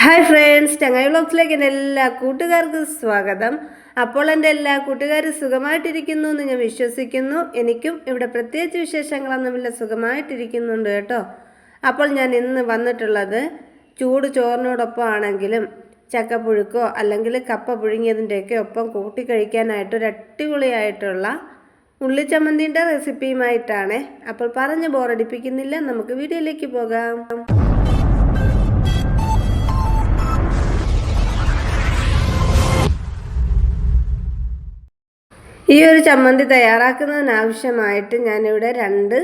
Hi friends ചങ്ങായി വ്ളോഗ്സിലേക്ക് എന്റെ എല്ലാ കൂട്ടുകാർക്കും സ്വാഗതം. അപ്പോൾ എന്റെ എല്ലാ കൂട്ടുകാരും സുഖമായിട്ടിരിക്കുന്നു എന്ന് ഞാൻ വിശ്വസിക്കുന്നു. എനിക്കും ഇവിടെ പ്രത്യേകിച്ച് വിശേഷങ്ങളൊന്നുമില്ല സുഖമായിട്ടിരിക്കുന്നുണ്ട് കേട്ടോ. അപ്പോൾ ഞാൻ ഇന്ന് വന്നിട്ടുള്ളത് ചൂട് ചോറിനോടൊപ്പം ആണെങ്കിലും ചക്കപ്പുഴുക്കോ അല്ലെങ്കിൽ കപ്പ പുഴുങ്ങിയതിന്റെയൊക്കെ ഒപ്പം കൂട്ടി കഴിക്കാനായിട്ട് ഒരു അടിപൊളിയായിട്ടുള്ള ഉള്ളിച്ചമ്മന്തിന്റെ റെസിപ്പിയുമായിട്ടാണ്. അപ്പോൾ പറഞ്ഞ് ബോറടിപ്പിക്കുന്നില്ല നമുക്ക് വീഡിയോയിലേക്ക് പോകാം. ഈ ഒരു ചമ്മന്തി തയ്യാറാക്കുന്നതിനാവശ്യമായിട്ട് ഞാനിവിടെ രണ്ട്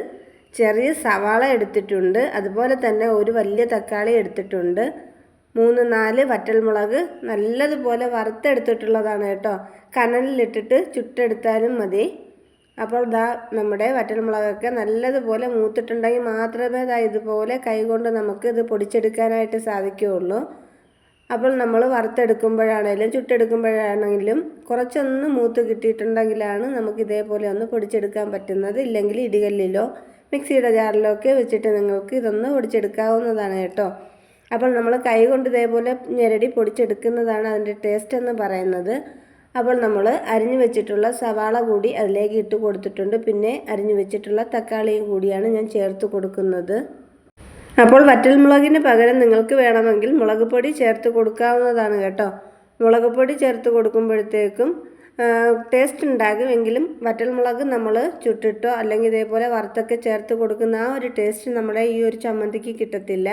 ചെറിയ സവാള എടുത്തിട്ടുണ്ട്. അതുപോലെ തന്നെ ഒരു വലിയ തക്കാളി എടുത്തിട്ടുണ്ട്. മൂന്ന് നാല് വറ്റൽമുളക് നല്ലതുപോലെ വറുത്തെടുത്തിട്ടുള്ളതാണ് കേട്ടോ. കനലിലിട്ടിട്ട് ചുട്ടെടുത്താലും മതി. അപ്പോൾ ഇതാ നമ്മുടെ വറ്റൽമുളകൊക്കെ നല്ലതുപോലെ മൂത്തിട്ടുണ്ടെങ്കിൽ മാത്രമേ ഇതാ ഇതുപോലെ കൈകൊണ്ട് നമുക്ക് ഇത് പൊടിച്ചെടുക്കാനായിട്ട് സാധിക്കുകയുള്ളൂ. അപ്പോൾ നമ്മൾ വറുത്തെടുക്കുമ്പോഴാണെങ്കിലും ചുട്ടെടുക്കുമ്പോഴാണെങ്കിലും കുറച്ചൊന്ന് മൂത്ത് കിട്ടിയിട്ടുണ്ടെങ്കിലാണ് നമുക്ക് ഇതേപോലെ ഒന്ന് പൊടിച്ചെടുക്കാൻ പറ്റുന്നത്. ഇല്ലെങ്കിൽ ഇടികല്ലിലോ മിക്സിയുടെ ജാറിലോ ഒക്കെ വെച്ചിട്ട് നിങ്ങൾക്ക് ഇതൊന്ന് പൊടിച്ചെടുക്കാവുന്നതാണ് കേട്ടോ. അപ്പോൾ നമ്മൾ കൈ കൊണ്ട് ഇതേപോലെ ഞെരടി പൊടിച്ചെടുക്കുന്നതാണ് അതിന്റെ ടേസ്റ്റ് എന്ന് പറയുന്നത്. അപ്പോൾ നമ്മൾ അരിഞ്ഞു വെച്ചിട്ടുള്ള സവാള കൂടി അതിലേക്ക് ഇട്ട് കൊടുത്തിട്ടുണ്ട്. പിന്നെ അരിഞ്ഞു വെച്ചിട്ടുള്ള തക്കാളിയും കൂടിയാണ് ഞാൻ ചേർത്ത് കൊടുക്കുന്നത്. അപ്പോൾ വറ്റൽമുളകിന് പകരം നിങ്ങൾക്ക് വേണമെങ്കിൽ മുളക് പൊടി ചേർത്ത് കൊടുക്കാവുന്നതാണ് കേട്ടോ. മുളക് പൊടി ചേർത്ത് കൊടുക്കുമ്പോഴത്തേക്കും ടേസ്റ്റ് ഉണ്ടാകുമെങ്കിലും വറ്റൽ വറ്റൽമുളക് നമ്മൾ ചുട്ടിട്ടോ അല്ലെങ്കിൽ ഇതേപോലെ വറുത്തൊക്കെ ചേർത്ത് കൊടുക്കുന്ന ആ ഒരു ടേസ്റ്റ് നമ്മുടെ ഈ ഒരു ചമ്മന്തിക്ക് കിട്ടത്തില്ല.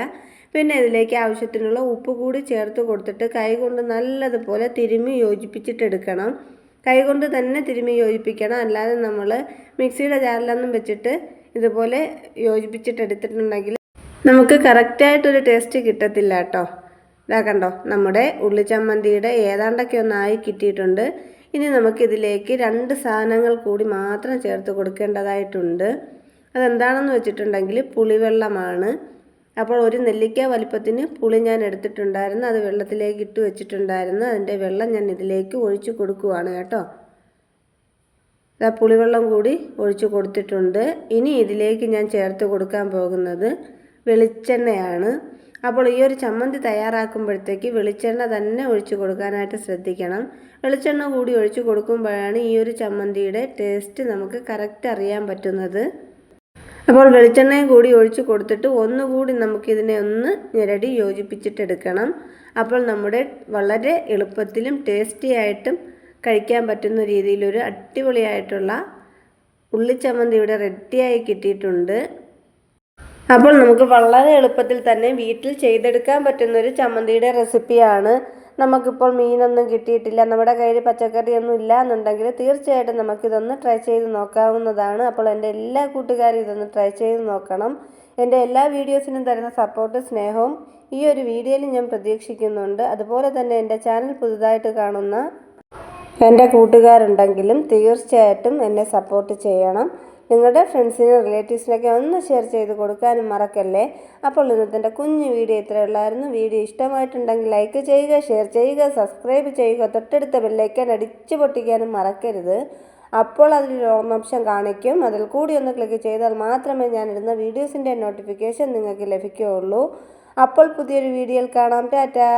പിന്നെ ഇതിലേക്ക് ആവശ്യത്തിനുള്ള ഉപ്പ് കൂടി ചേർത്ത് കൊടുത്തിട്ട് കൈകൊണ്ട് നല്ലതുപോലെ തിരുമ്മി യോജിപ്പിച്ചിട്ടെടുക്കണം. കൈകൊണ്ട് തന്നെ തിരുമ്മി യോജിപ്പിക്കണം. അല്ലാതെ നമ്മൾ മിക്സിയുടെ ജാറിലൊന്നും വെച്ചിട്ട് ഇതുപോലെ യോജിപ്പിച്ചിട്ടെടുത്തിട്ടുണ്ടെങ്കിൽ നമുക്ക് കറക്റ്റായിട്ടൊരു ടേസ്റ്റ് കിട്ടത്തില്ല കേട്ടോ. ഇതാ കണ്ടോ നമ്മുടെ ഉള്ളിച്ചമ്മന്തിയുടെ ഏതാണ്ടൊക്കെ ഒന്നായി കിട്ടിയിട്ടുണ്ട്. ഇനി നമുക്കിതിലേക്ക് രണ്ട് സാധനങ്ങൾ കൂടി മാത്രം ചേർത്ത് കൊടുക്കേണ്ടതായിട്ടുണ്ട്. അതെന്താണെന്ന് വെച്ചിട്ടുണ്ടെങ്കിൽ പുളിവെള്ളമാണ്. അപ്പോൾ ഒരു നെല്ലിക്ക വലിപ്പത്തിന് പുളി ഞാൻ എടുത്തിട്ടുണ്ടായിരുന്നു. അത് വെള്ളത്തിലേക്ക് ഇട്ട് വെച്ചിട്ടുണ്ടായിരുന്നു. അതിന്റെ വെള്ളം ഞാൻ ഇതിലേക്ക് ഒഴിച്ച് കൊടുക്കുവാണ് കേട്ടോ. പുളിവെള്ളം കൂടി ഒഴിച്ചു കൊടുത്തിട്ടുണ്ട്. ഇനി ഇതിലേക്ക് ഞാൻ ചേർത്ത് കൊടുക്കാൻ പോകുന്നത് വെളിച്ചെണ്ണയാണ്. അപ്പോൾ ഈ ഒരു ചമ്മന്തി തയ്യാറാക്കുമ്പോഴത്തേക്ക് വെളിച്ചെണ്ണ തന്നെ ഒഴിച്ചു കൊടുക്കാനായിട്ട് ശ്രദ്ധിക്കണം. വെളിച്ചെണ്ണ കൂടി ഒഴിച്ചു കൊടുക്കുമ്പോഴാണ് ഈ ഒരു ചമ്മന്തിയുടെ ടേസ്റ്റ് നമുക്ക് കറക്റ്റ് അറിയാൻ പറ്റുന്നത്. അപ്പോൾ വെളിച്ചെണ്ണയും കൂടി ഒഴിച്ചു കൊടുത്തിട്ട് ഒന്നുകൂടി നമുക്കിതിനെ ഒന്ന് ഞെരടി യോജിപ്പിച്ചിട്ടെടുക്കണം അപ്പോൾ നമ്മുടെ വളരെ എളുപ്പത്തിലും ടേസ്റ്റിയായിട്ടും കഴിക്കാൻ പറ്റുന്ന രീതിയിലൊരു അടിപൊളിയായിട്ടുള്ള ഉള്ളിച്ചമ്മന്തി ഇവിടെ റെഡിയായി കിട്ടിയിട്ടുണ്ട്. അപ്പോൾ നമുക്ക് വളരെ എളുപ്പത്തിൽ തന്നെ വീട്ടിൽ ചെയ്തെടുക്കാൻ പറ്റുന്ന ഒരു ചമ്മന്തിയുടെ റെസിപ്പിയാണ്. നമുക്കിപ്പോൾ മീനൊന്നും കിട്ടിയിട്ടില്ല നമ്മുടെ കയ്യിൽ പച്ചക്കറിയൊന്നും ഇല്ല എന്നുണ്ടെങ്കിൽ തീർച്ചയായിട്ടും നമുക്കിതൊന്ന് ട്രൈ ചെയ്ത് നോക്കാവുന്നതാണ്. അപ്പോൾ എന്റെ എല്ലാ കൂട്ടുകാരും ഇതൊന്ന് ട്രൈ ചെയ്ത് നോക്കണം. എന്റെ എല്ലാ വീഡിയോസിനും തരുന്ന സപ്പോർട്ട് സ്നേഹവും ഈ ഒരു വീഡിയോയിൽ ഞാൻ പ്രതീക്ഷിക്കുന്നുണ്ട്. അതുപോലെ തന്നെ എന്റെ ചാനൽ പുതുതായിട്ട് കാണുന്ന എന്റെ കൂട്ടുകാരുണ്ടെങ്കിലും തീർച്ചയായിട്ടും എന്നെ സപ്പോർട്ട് ചെയ്യണം. നിങ്ങളുടെ ഫ്രണ്ട്സിനും റിലേറ്റീവ്സിനൊക്കെ ഒന്ന് ഷെയർ ചെയ്ത് കൊടുക്കാനും മറക്കല്ലേ? അപ്പോൾ ഇന്നത്തെ കുഞ്ഞു വീഡിയോ ഇത്രയുള്ളായിരുന്നു വീഡിയോ ഇഷ്ടമായിട്ടുണ്ടെങ്കിൽ ലൈക്ക് ചെയ്യുക ഷെയർ ചെയ്യുക സബ്സ്ക്രൈബ് ചെയ്യുക തൊട്ടടുത്ത ബെല്ലൈക്കൻ അടിച്ചു പൊട്ടിക്കാനും മറക്കരുത്. അപ്പോൾ അതിലൊരു ഓൺ ഓപ്ഷൻ കാണിക്കും. അതിൽ കൂടി ഒന്ന് ക്ലിക്ക് ചെയ്താൽ മാത്രമേ ഞാൻ ഇടുന്ന വീഡിയോസിന്റെ നോട്ടിഫിക്കേഷൻ നിങ്ങൾക്ക് ലഭിക്കുകയുള്ളൂ. അപ്പോൾ പുതിയൊരു വീഡിയോയിൽ കാണാം. ടാറ്റാ!